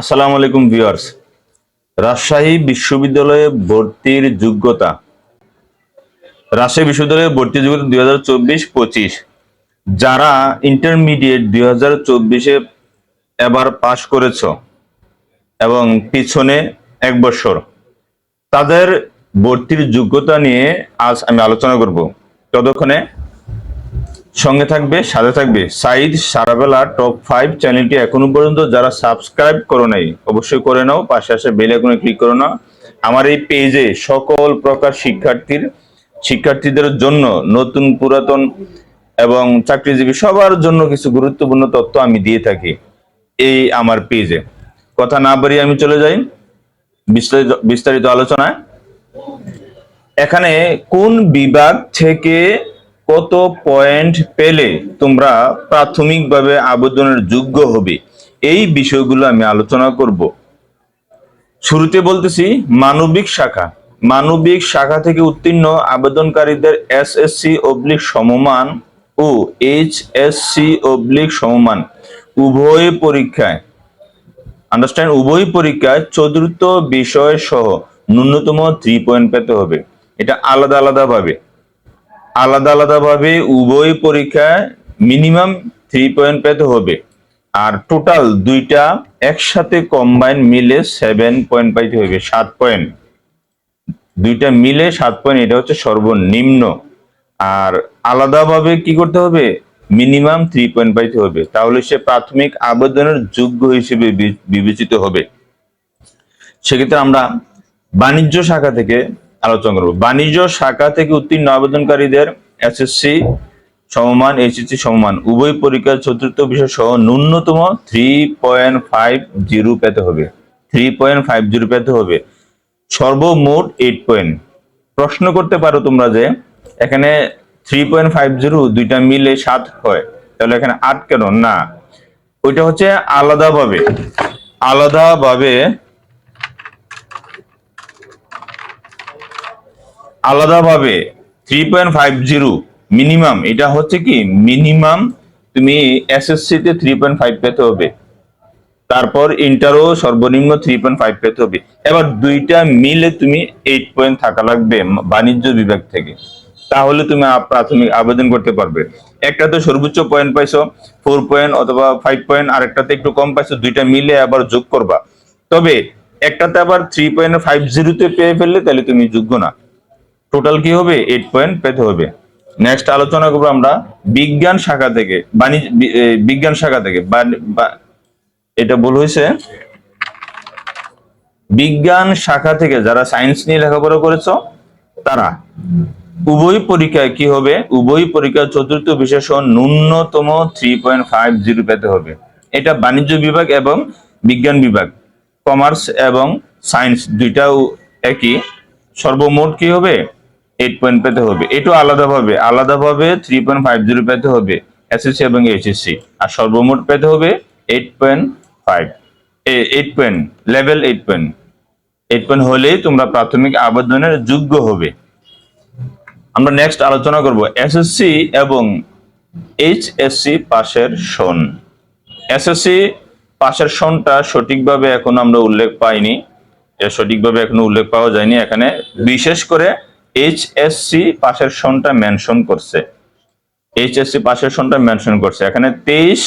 আসসালামু আলাইকুম ভিউয়ার্স। রাজশাহী বিশ্ববিদ্যালয়ে ভর্তির যোগ্যতা। রাজশাহী বিশ্ববিদ্যালয়ে ভর্তির যোগ্যতা দুই হাজার চব্বিশ পঁচিশ। যারা ইন্টারমিডিয়েট দুই হাজার চব্বিশে এবার পাশ করেছ এবং পিছনে এক বছর, তাদের ভর্তির যোগ্যতা নিয়ে আজ আমি আলোচনা করব। ততক্ষণে সঙ্গে থাকবে, সাথে থাকবে। সাইদ, সারাবেলা, টপ ফাইভ চ্যানেলটি এখনও পর্যন্ত যারা সাবস্ক্রাইব করো নাই, অবশ্যই করে নাও। পাশে আসে বেল আইকনে ক্লিক করো না। আমার এই পেজে সকল প্রকার শিক্ষার্থীর, শিক্ষার্থীদের জন্য নতুন পুরাতন এবং চাকরিজীবী সবার জন্য কিছু গুরুত্বপূর্ণ তথ্য আমি দিয়ে থাকি এই আমার পেজে। কথা না বাড়িয়ে আমি চলে যাই বিস্তারিত বিস্তারিত আলোচনায়। এখানে কোন বিভাগ থেকে কত পয়েন্ট পেলে তোমরা প্রাথমিকভাবে আবেদনের যোগ্য হবে? এই বিষয়গুলো আমি আলোচনা করব। শুরুতে বলতেছি, মানবিক শাখা। মানবিক শাখা থেকে উত্তীর্ণ আবেদনকারীদের এস এসএসসি অবলিক সমমান ও এইচ এইচএসসি অবলিক সমমান উভয় পরীক্ষায়। আন্ডারস্ট্যান্ড উভয় পরীক্ষায় চতুর্থ বিষয় সহ ন্যূনতম থ্রি পয়েন্ট পেতে হবে। এটা আলাদা আলাদা ভাবে আলাদা আলাদা ভাবে উভয় পরীক্ষায় মিনিমাম থ্রি পয়েন্ট পেতে হবে। আর টোটাল দুইটা একসাথে কম্বাইন মিলে সেভেন পয়েন্ট পাইতে হবে, সাত পয়েন্ট দুইটা মিলে সাত পয়েন্ট এটা হচ্ছে সর্বনিম্ন। আর আলাদাভাবে কি করতে হবে? মিনিমাম থ্রি পয়েন্ট পাইতে হবে। তাহলে সে প্রাথমিক আবেদনের যোগ্য হিসেবে বিবেচিত হবে। সেক্ষেত্রে আমরা বাণিজ্য শাখা থেকে আলোচনা করব। বাণিজ্য শাখা থেকে উত্তীর্ণ আবেদনকারীদের এসএসসি সমমান এইচএসসি সমমান, উভয় পরীক্ষার চতুর্থ বিষয় সহ ন্যূনতম থ্রি পয়েন্ট ফাইভ জিরো পেতে হবে। থ্রি পয়েন্ট ফাইভ জিরো পেতে হবে। সর্বমোট এইট পয়েন্ট প্রশ্ন করতে পারো তোমরা যে এখানে থ্রি পয়েন্ট ফাইভ জিরো দুইটা মিলে সাত হয়, তাহলে এখানে আট কেন? না। ওইটা হচ্ছে আলাদাভাবে আলাদাভাবে আলাদাভাবে three point five zero minimum এটা হচ্ছে কি মিনিমাম তুমি এসএসসি তে থ্রি পয়েন্ট ফাইভ পেতে হবে। তারপর ইন্টারও সর্বনিম্ন থ্রি পয়েন্ট ফাইভ পেতে হবে। এবার দুইটা মিলে তুমি এইট পয়েন্ট থাকা লাগবে বাণিজ্য বিভাগ থেকে। তাহলে তুমি প্রাথমিক আবেদন করতে পারবে। একটাতে সর্বোচ্চ পয়েন্ট পাইছো ফোর পয়েন্ট অথবা ফাইভ পয়েন্ট আর একটাতে একটু কম পাইছো, দুইটা মিলে আবার যোগ করবা। তবে একটাতে আবার থ্রি পয়েন্ট ফাইভ জিরোতে পেয়ে ফেললে তাহলে তুমি যোগ্য না। টোটাল কি হবে? এইট পয়েন্ট পেতে হবে। নেক্সট আলোচনা করব আমরা বিজ্ঞান শাখা থেকে, বাণিজ্য বিজ্ঞান শাখা থেকে। এটা ভুল হয়েছে। বিজ্ঞান শাখা থেকে যারা সায়েন্স নিয়ে লেখাপড়া করেছ, তারা উভয় পরীক্ষায় কি হবে? উভয় পরীক্ষা চতুর্থ বিশেষ ন্যূনতম থ্রি পয়েন্ট ফাইভ জিরো পেতে হবে। এটা বাণিজ্য বিভাগ এবং বিজ্ঞান বিভাগ কমার্স এবং সায়েন্স দুইটাও একই। সর্বমোট কি হবে? এইট পয়েন্ট পেতে হবে। এটাও আলাদাভাবে আলাদাভাবে থ্রি পয়েন্ট ফাইভ জিরো পেতে হবে এসএসসি এবং এইচএসসি আর সর্বমোট পেতে হবে eight point five eight point level eight point eight point হলেই তোমরা প্রাথমিক আবেদনের যোগ্য হবে। আমরা নেক্সট আলোচনা করব এসএসসি এবং এইচএসসি পাশের সন। এসএসসি পাশের সনটা সঠিকভাবে এখন আমরা উল্লেখ পাইনি। সঠিকভাবে এখনও উল্লেখ পাওয়া যায়নি। এখানে বিশেষ করে এইচএসসি পাশের সনটা মেনশন করছে। এইচএসসি পাশের সনটা মেনশন করছে। এখানে তেইশ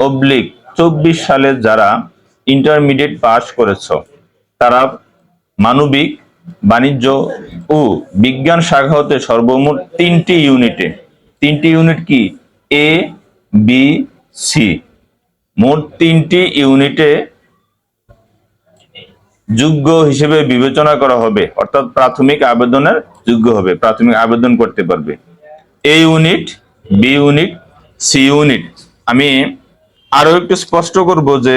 অবলিক চব্বিশ সালে যারা ইন্টারমিডিয়েট পাস করেছ, তারা মানবিক, বাণিজ্য ও বিজ্ঞান শাখা হতে সর্বমোট তিনটি ইউনিটে, তিনটি ইউনিট কি? এ বি সি মোট তিনটি ইউনিটে যোগ্য হিসেবে বিবেচনা করা হবে, অর্থাৎ প্রাথমিক আবেদনের যোগ্য হবে, প্রাথমিক আবেদন করতে পারবে। A unit B unit C unit আমি আরও একটু স্পষ্ট করব যে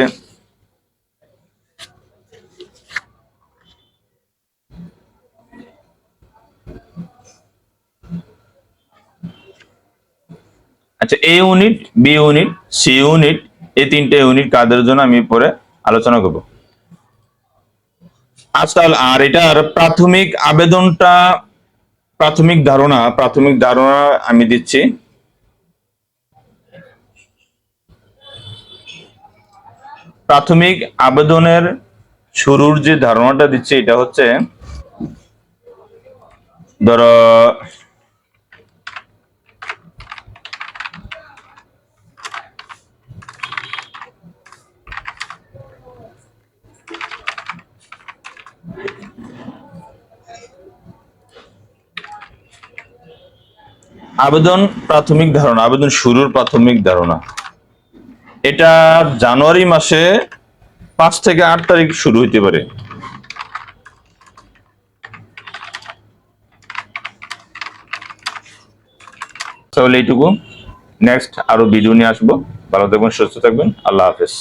আচ্ছা A unit B unit C unit এই তিনটে ইউনিট কাদের জন্য আমি পরে আলোচনা করব? আজকাল, আর এটার প্রাথমিক আবেদনটা, প্রাথমিক ধারণা প্রাথমিক ধারণা আমি দিচ্ছি। প্রাথমিক আবেদনের শুরুর যে ধারণাটা দিচ্ছে, এটা হচ্ছে, ধরো আবেদন প্রাথমিক ধারণা, আবেদন শুরুর প্রাথমিক ধারণা। এটা জানুয়ারি মাসে পাঁচ থেকে আট তারিখ শুরু হইতে পারে। তাহলে এইটুকু নেক্সট আরও ভিডিও নিয়ে আসব। ভালো থাকবেন, সুস্থ থাকবেন। আল্লাহ হাফেজ।